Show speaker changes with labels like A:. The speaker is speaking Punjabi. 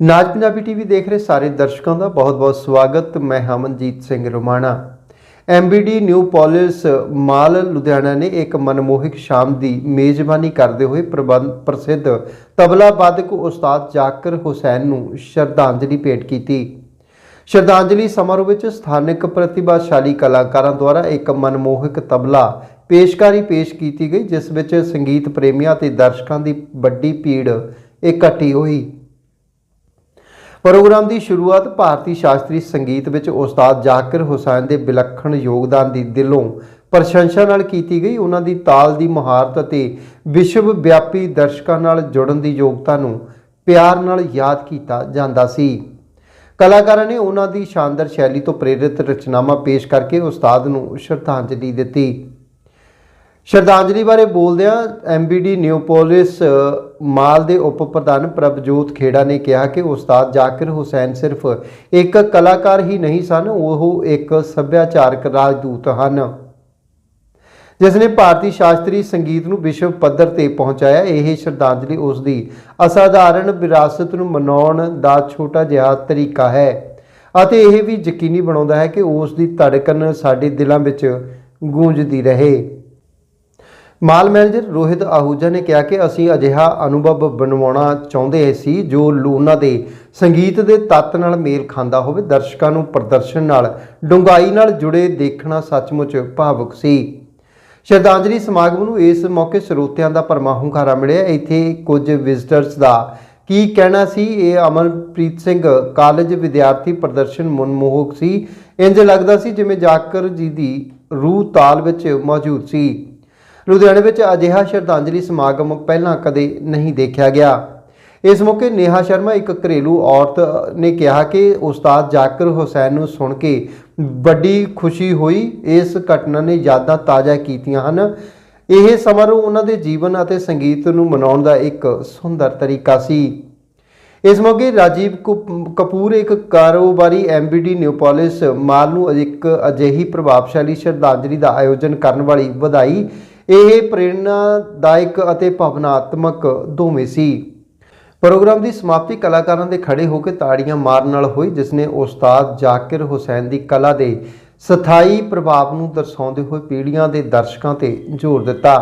A: ਨਾਜ ਪੰਜਾਬੀ ਟੀਵੀ ਦੇਖ ਰਹੇ ਸਾਰੇ ਦਰਸ਼ਕਾਂ ਦਾ ਬਹੁਤ-ਬਹੁਤ ਸਵਾਗਤ। ਮੈਂ Hamanjit Singh Romana. MBD Neopolis mall Ludhiana ਨੇ ਇੱਕ ਮਨਮੋਹਕ ਸ਼ਾਮ ਦੀ ਮੇਜ਼ਬਾਨੀ ਕਰਦੇ ਹੋਏ ਪ੍ਰਬੰਧ ਪ੍ਰਸਿੱਧ ਤਬਲਾ ਵਾਦਕ ਉਸਤਾਦ ਜ਼ਾਕਰ ਹੁਸੈਨ ਨੂੰ ਸ਼ਰਧਾਂਜਲੀ ਭੇਟ ਕੀਤੀ। ਸ਼ਰਧਾਂਜਲੀ ਸਮਾਰੋਹ ਵਿੱਚ ਸਥਾਨਕ ਪ੍ਰਤਿਭਾਸ਼ਾਲੀ ਕਲਾਕਾਰਾਂ ਦੁਆਰਾ ਇੱਕ ਮਨਮੋਹਕ ਤਬਲਾ ਪੇਸ਼ਕਾਰੀ ਪੇਸ਼ ਕੀਤੀ ਗਈ, ਜਿਸ ਵਿੱਚ ਸੰਗੀਤ ਪ੍ਰੇਮੀਆਂ ਅਤੇ ਦਰਸ਼ਕਾਂ ਦੀ ਵੱਡੀ ਭੀੜ ਇਕੱਠੀ ਹੋਈ। ਪ੍ਰੋਗਰਾਮ ਦੀ ਸ਼ੁਰੂਆਤ ਭਾਰਤੀ ਸ਼ਾਸਤਰੀ ਸੰਗੀਤ ਵਿੱਚ ਉਸਤਾਦ ਜ਼ਾਕਿਰ ਹੁਸੈਨ ਦੇ ਵਿਲੱਖਣ ਯੋਗਦਾਨ ਦੀ ਦਿਲੋਂ ਪ੍ਰਸ਼ੰਸਾ ਨਾਲ ਕੀਤੀ ਗਈ। ਉਹਨਾਂ ਦੀ ਤਾਲ ਦੀ ਮਹਾਰਤ ਅਤੇ ਵਿਸ਼ਵ ਵਿਆਪੀ ਦਰਸ਼ਕਾਂ ਨਾਲ ਜੁੜਨ ਦੀ ਯੋਗਤਾ ਨੂੰ ਪਿਆਰ ਨਾਲ ਯਾਦ ਕੀਤਾ ਜਾਂਦਾ ਸੀ। ਕਲਾਕਾਰਾਂ ਨੇ ਉਹਨਾਂ ਦੀ ਸ਼ਾਨਦਾਰ ਸ਼ੈਲੀ ਤੋਂ ਪ੍ਰੇਰਿਤ ਰਚਨਾਵਾਂ ਪੇਸ਼ ਕਰਕੇ ਉਸਤਾਦ ਨੂੰ ਸ਼ਰਧਾਂਜਲੀ ਦਿੱਤੀ। ਸ਼ਰਧਾਂਜਲੀ ਬਾਰੇ ਬੋਲਦਿਆਂ ਐਮਬੀਡੀ ਨਿਊਪੋਲਿਸ ਮਾਲ ਦੇ ਉਪ ਪ੍ਰਧਾਨ ਪ੍ਰਭਜੋਤ ਖੇੜਾ ਨੇ ਕਿਹਾ ਕਿ ਉਸਤਾਦ ਜ਼ਾਕਿਰ ਹੁਸੈਨ ਸਿਰਫ ਇੱਕ ਕਲਾਕਾਰ ਹੀ ਨਹੀਂ ਸਨ, ਉਹ ਇੱਕ ਸੱਭਿਆਚਾਰਕ ਰਾਜਦੂਤ ਹਨ। ਜਿਸ ਨੇ ਭਾਰਤੀ ਸ਼ਾਸਤਰੀ ਸੰਗੀਤ ਨੂੰ ਵਿਸ਼ਵ ਪੱਧਰ ਤੇ ਪਹੁੰਚਾਇਆ, ਇਹ ਸ਼ਰਧਾਂਜਲੀ ਉਸ ਦੀ ਅਸਾਧਾਰਨ ਵਿਰਾਸਤ ਨੂੰ ਮਨਾਉਣ ਦਾ ਛੋਟਾ ਜਿਹਾ ਤਰੀਕਾ ਹੈ ਅਤੇ ਇਹ ਵੀ ਯਕੀਨੀ ਬਣਾਉਂਦਾ ਹੈ ਕਿ ਉਸ ਦੀ ਧੜਕਣ ਸਾਡੇ ਦਿਲਾਂ ਵਿੱਚ ਗੂੰਜਦੀ ਰਹੇ। ਮਾਲ ਮੈਨੇਜਰ ਰੋਹਿਤ ਆਹੂਜਾ ਨੇ ਕਿਹਾ ਕਿ ਅਸੀਂ ਅਜਿਹਾ ਅਨੁਭਵ ਬਣਵਾਉਣਾ ਚਾਹੁੰਦੇ ਸੀ ਜੋ ਲੋ- ਉਹਨਾਂ ਦੇ ਸੰਗੀਤ ਦੇ ਤੱਤ ਨਾਲ ਮੇਲ ਖਾਂਦਾ ਹੋਵੇ, ਦਰਸ਼ਕਾਂ ਨੂੰ ਪ੍ਰਦਰਸ਼ਨ ਨਾਲ, ਡੂੰਘਾਈ ਨਾਲ ਜੁੜੇ ਦੇਖਣਾ ਸੱਚਮੁੱਚ ਭਾਵੁਕ ਸੀ। ਸ਼ਰਧਾਂਜਲੀ ਸਮਾਗਮ ਨੂੰ ਇਸ ਮੌਕੇ ਸਰੋਤਿਆਂ ਦਾ ਭਰਮਾ ਹੁੰਗਾਰਾ ਮਿਲਿਆ। ਇੱਥੇ ਕੁਝ ਵਿਜ਼ਟਰਸ ਦਾ ਕੀ ਕਹਿਣਾ ਸੀ? ਇਹ ਅਮਨਪ੍ਰੀਤ ਸਿੰਘ, ਕਾਲਜ ਵਿਦਿਆਰਥੀ ਪ੍ਰਦਰਸ਼ਨ ਮਨਮੋਹਕ ਸੀ। ਇੰਜ ਲੱਗਦਾ ਸੀ ਜਿਵੇਂ ਜਾਕਰ ਜੀ ਦੀ ਰੂਹ ਤਾਲ ਵਿੱਚ ਮੌਜੂਦ ਸੀ। ਲੁਧਿਆਣੇ ਵਿੱਚ ਅਜਿਹਾ ਸ਼ਰਧਾਂਜਲੀ ਸਮਾਗਮ ਪਹਿਲਾਂ ਕਦੇ ਨਹੀਂ ਦੇਖਿਆ ਗਿਆ। ਇਸ ਮੌਕੇ ਨੇਹਾ ਸ਼ਰਮਾ, ਇੱਕ ਘਰੇਲੂ ਔਰਤ ਨੇ ਕਿਹਾ ਕਿ ਉਸਤਾਦ ਜ਼ਾਕਿਰ ਹੁਸੈਨ ਨੂੰ ਸੁਣ ਕੇ ਵੱਡੀ ਖੁਸ਼ੀ ਹੋਈ। ਇਸ ਘਟਨਾ ਨੇ ਯਾਦਾਂ ਤਾਜ਼ਾ ਕੀਤੀਆਂ ਹਨ। ਇਹ ਸਮਾਰੋਹ ਉਹਨਾਂ ਦੇ ਜੀਵਨ ਅਤੇ ਸੰਗੀਤ ਨੂੰ ਮਨਾਉਣ ਦਾ ਇੱਕ ਸੁੰਦਰ ਤਰੀਕਾ ਸੀ। ਇਸ ਮੌਕੇ ਰਾਜੀਵ ਕਪੂਰ, ਇੱਕ ਕਾਰੋਬਾਰੀ ਐਮਬੀਡੀ ਨਿਊਪੋਲਿਸ ਮਾਲ ਨੂੰ ਇੱਕ ਅਜਿਹੀ ਪ੍ਰਭਾਵਸ਼ਾਲੀ ਸ਼ਰਧਾਂਜਲੀ ਦਾ ਆਯੋਜਨ ਕਰਨ ਵਾਲੀ ਵਧਾਈ ਇਹ ਪ੍ਰੇਰਨਾਦਾਇਕ ਅਤੇ ਭਾਵਨਾਤਮਕ ਦੋਵੇਂ ਸੀ। ਪ੍ਰੋਗਰਾਮ ਦੀ ਸਮਾਪਤੀ ਕਲਾਕਾਰਾਂ ਦੇ ਖੜੇ ਹੋ ਕੇ ਤਾੜੀਆਂ ਮਾਰਨ ਨਾਲ ਹੋਈ ਜਿਸ ਨੇ ਉਸਤਾਦ ਜ਼ਾਕਿਰ ਹੁਸੈਨ ਦੀ ਕਲਾ ਦੇ ਸਥਾਈ ਪ੍ਰਭਾਵ ਨੂੰ ਦਰਸਾਉਂਦੇ ਹੋਏ ਪੀੜ੍ਹੀਆਂ ਦੇ ਦਰਸ਼ਕਾਂ ਤੇ ਜ਼ੋਰ ਦਿੱਤਾ।